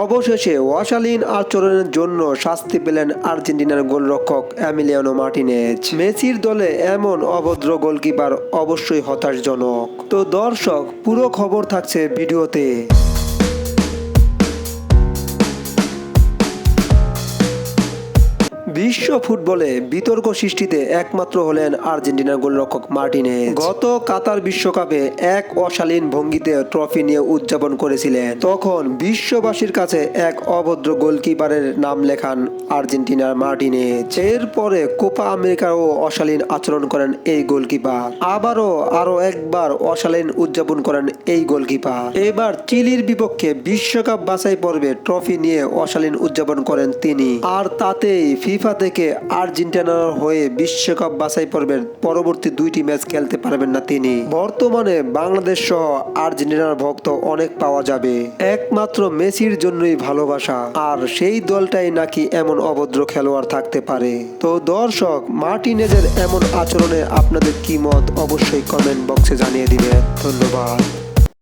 অবশেষে অশালীন আচরণের জন্য শাস্তি পেলেন আর্জেন্টিনার গোলরক্ষক অ্যামিলিয়ানো মার্টিনেজ। মেসির দলে এমন অভদ্র গোলকিপার অবশ্যই হতাশজনক। তো দর্শক, পুরো খবর থাকছে ভিডিওতে। বিশ্ব ফুটবলে বিতর্ক সৃষ্টিতে একমাত্র হলেন আর্জেন্টিনার গোলরক্ষক মার্টিনেজ। গত কাতার বিশ্বকাপে এক অশালীন ভঙ্গিতে ট্রফি নিয়ে উদযাপন করেছিলেন। তখন বিশ্ববাসীর কাছে এক অভদ্র গোলকিপারের নাম লেখান আর্জেন্টিনার মার্টিনেজ। এরপরে কোপা আমেরিকাও অশালীন আচরণ করেন এই গোলকিপার। আবারও আরও একবার অশালীন উদযাপন করেন এই গোলকিপার। এবার চিলির বিপক্ষে বিশ্বকাপ বাছাই পর্বে ট্রফি নিয়ে অশালীন উদযাপন করেন তিনি। আর তাতেই ফিফা থেকে আর্জেন্টিনার হয়ে বিশ্বকাপ বাছাই পর্বের পরবর্তী দুইটি ম্যাচ খেলতে পারবেন না তিনি। বর্তমানে বাংলাদেশ সহ আর্জেন্টিনার ভক্ত অনেক পাওয়া যাবে। একমাত্র মেসির জন্যই ভালোবাসা, আর সেই দলটাই নাকি এমন অভদ্র খেলোয়াড় থাকতে পারে। তো দর্শক, মার্টিনেজের এমন আচরণে আপনাদের কি মত অবশ্যই কমেন্ট বক্সে জানিয়ে দিবেন। ধন্যবাদ।